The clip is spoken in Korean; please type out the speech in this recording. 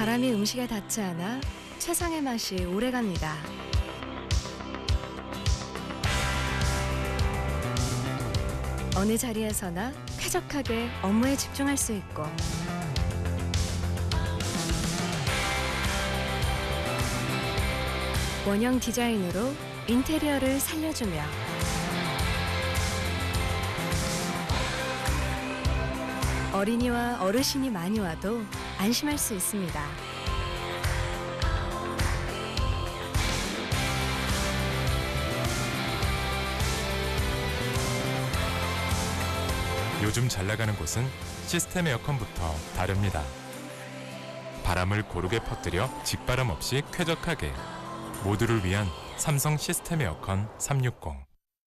바람이 음식에 닿지 않아 최상의 맛이 오래갑니다. 어느 자리에서나 쾌적하게 업무에 집중할 수 있고 원형 디자인으로 인테리어를 살려주며 어린이와 어르신이 많이 와도 안심할 수 있습니다. 요즘 잘 나가는 곳은 시스템 에어컨부터 다릅니다. 바람을 고르게 퍼뜨려 직바람 없이 쾌적하게 모두를 위한 삼성 시스템 에어컨 360